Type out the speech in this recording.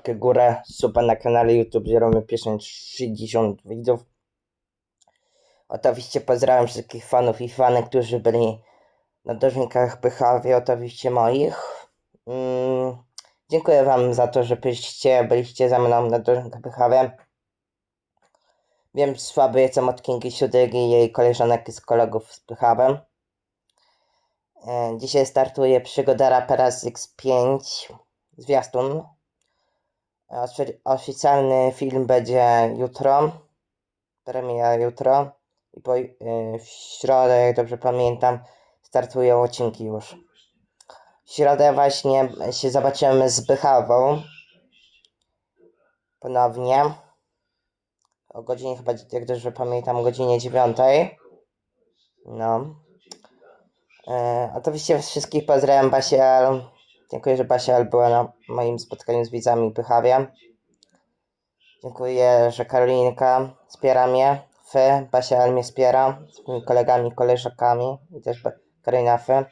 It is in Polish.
łapkę górę, suba na kanale YouTube, gdzie robimy pierwsze 30 widzów. Oczywiście pozdrawiam wszystkich fanów i fanek, którzy byli na dożynkach Bychawie, oczywiście moich. Mm, dziękuję wam za to, że byliście, byliście ze mną na dożynkach Bychawie. Wiem, słaby jestem od Kingi Siudygi i jej koleżanek z kolegów z Bychawem. E, Dzisiaj startuje przygoda rapera z X5 zwiastun. Ofi- Oficjalny film będzie jutro. Premiera jutro. I po, y, w środę, jak dobrze pamiętam, startują odcinki już. W środę właśnie się zobaczymy z Bychawą. Ponownie. O godzinie chyba, jak dobrze pamiętam, o godzinie 9. No. E, oczywiście wszystkich pozdrawiam Basiel. Dziękuję, że Basiel była na moim spotkaniu z widzami w Bychawie. Dziękuję, że Karolinka wspiera mnie. Fy, Basiel mnie wspiera z moimi kolegami, koleżakami i też Karolina Fy.